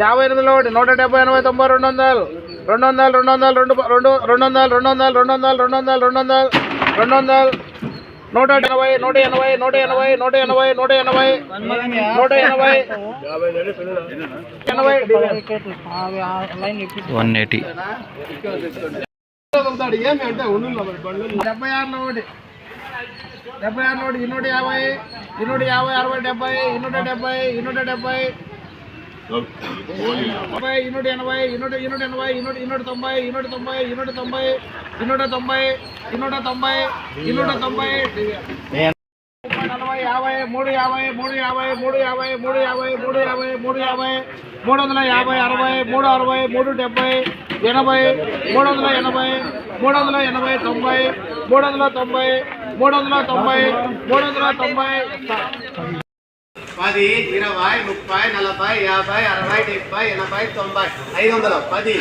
యాభై ఎనిమిదిలో ఒకటి నూట డెబ్బై ఎనభై తొంభై రెండు వందలు. రెండు వందలు రెండు వందలు రెండు రెండు రెండు వందలు రెండు వందలు రెండు వందలు రెండు వందలు రెండు వందలు రెండు వందలు. నూట ఎనభై నూట ఎనభై నూట ఎనభై నూట ఎనభై నూట ఎనభై నూట ఎనభై ఎనభై. One eighty. డెబ్బై ఆరులో ఒకటి డెబ్బై ఆరులో ఒకటి ఇన్నూట యాభై ఇన్నూట యాభై అరవై డెబ్బై ఇన్నూట డెబ్బై ఇన్నూట డెబ్బై డెబ్బై ఇన్నూట ఎనభై ఇన్నూట ఇన్నూట ఎనభై ఇన్నూట ఇన్నూట తొంభై ఇన్నూట తొంభై ఇన్నూట తొంభై ఇన్నూట తొంభై ఇన్నూట తొంభై ఇన్నూట తొంభై. నలభై యాభై మూడు యాభై మూడు యాభై మూడు యాభై మూడు యాభై మూడు యాభై మూడు యాభై మూడు వందల యాభై అరవై మూడు అరవై మూడు డెబ్బై ఎనభై మూడు వందల ఎనభై మూడు వందల ఎనభై తొంభై మూడు వందల తొంభై మూడు వందల తొంభై మూడు వందల తొంభై. పది ఇరవై ముప్పై నలభై యాభై అరవై డెబ్బై ఎనభై తొంభై ఐదు వందలు. పది.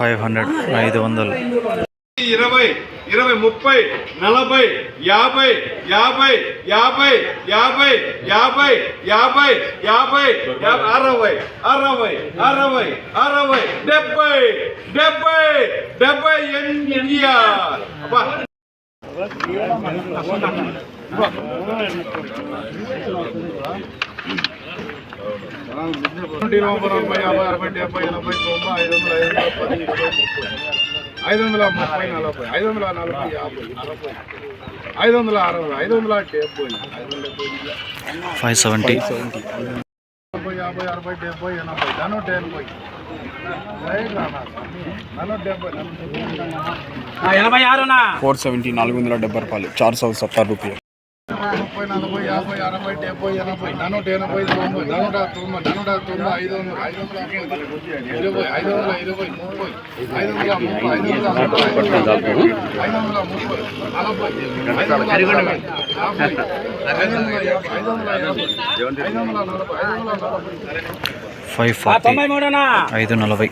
ఫైవ్ హండ్రెడ్ ఐదు వందలు. ఇరవై ఇరవై ముప్పై నలభై యాభై యాభై యాభై యాభై యాభై యాభై యాభై అరవై అరవై అరవై అరవై డెబ్బై డెబ్బై డెబ్బై ఎనిమిది ఐదు వందల ముప్పై నలభై ఐదు వందల నలభై యాభై నలభై ఐదు వందల అరవై ఐదు వందల డెబ్బై ఫైవ్ సెవెంటీ ముప్పై యాభై అరవై డెబ్బై ఎనభై నన్ను డెబ్బై ఫోర్ సెవెంటీ నాలుగు వందల డెబ్బై రూపాయలు చార్ సౌ సత్తారు రూపాయలు ముప్పై నలభై యాభై అరవై డెబ్బై ఎనభై నూట ఎనభై తొంభై నూట తొంభై నూట తొంభై ఐదు వందలు ఐదు వందల ఇరవై ఐదు వందల ఇరవై ముప్పై ఐదు వందల ముప్పై ఐదు వందల ముప్పై ఐదు వందల ముప్పై నలభై ఐదు వందల యాభై ఐదు వందల యాభై ఐదు వందల యాభై ఐదు వందల నలభై ఐదు వందల నలభై ఫైవ్ ఫార్టీ ఐదు నలభై